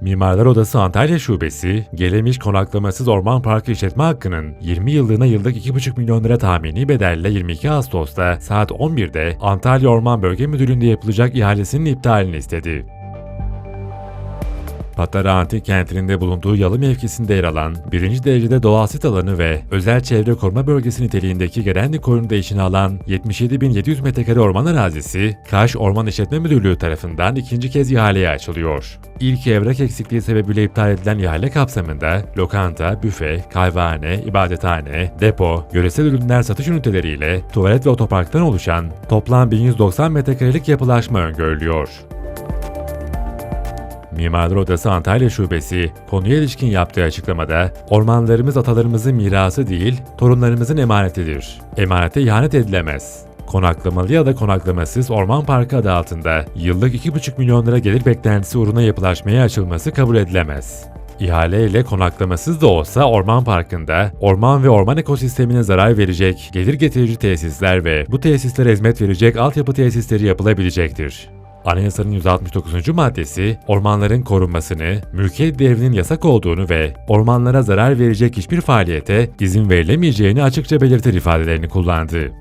Mimarlar Odası Antalya Şubesi, Gelemiş Konaklamasız Orman Parkı işletme hakkının 20 yıllığına yıllık 2,5 milyon lira tahmini bedelle 22 Ağustos'ta saat 11'de Antalya Orman Bölge Müdürlüğü'nde yapılacak ihalesinin iptalini istedi. Patara Antik Kenti'nde bulunduğu yalı mevkisinde yer alan, birinci derecede doğal sit alanı ve özel çevre koruma bölgesi niteliğindeki Gerenlik Koyunu içine alan 77.700 metrekare orman arazisi, Kaş Orman İşletme Müdürlüğü tarafından ikinci kez ihaleye açılıyor. İlk evrak eksikliği sebebiyle iptal edilen ihale kapsamında lokanta, büfe, kahvehane, ibadethane, depo, yöresel ürünler satış üniteleriyle tuvalet ve otoparktan oluşan toplam 1190 metrekarelik yapılaşma öngörülüyor. Mimarlar Odası Antalya Şubesi konuya ilişkin yaptığı açıklamada ormanlarımız atalarımızın mirası değil, torunlarımızın emanetidir. Emanete ihanet edilemez. Konaklamalı ya da konaklamasız Orman Parkı adı altında yıllık 2,5 milyon lira gelir beklentisi uğruna yapılaşmaya açılması kabul edilemez. İhale ile konaklamasız da olsa orman parkında orman ve orman ekosistemine zarar verecek gelir getirici tesisler ve bu tesislere hizmet verecek altyapı tesisleri yapılabilecektir. Anayasanın 169. maddesi ormanların korunmasını, mülkiyet devrinin yasak olduğunu ve ormanlara zarar verecek hiçbir faaliyete izin verilemeyeceğini açıkça belirtir ifadelerini kullandı.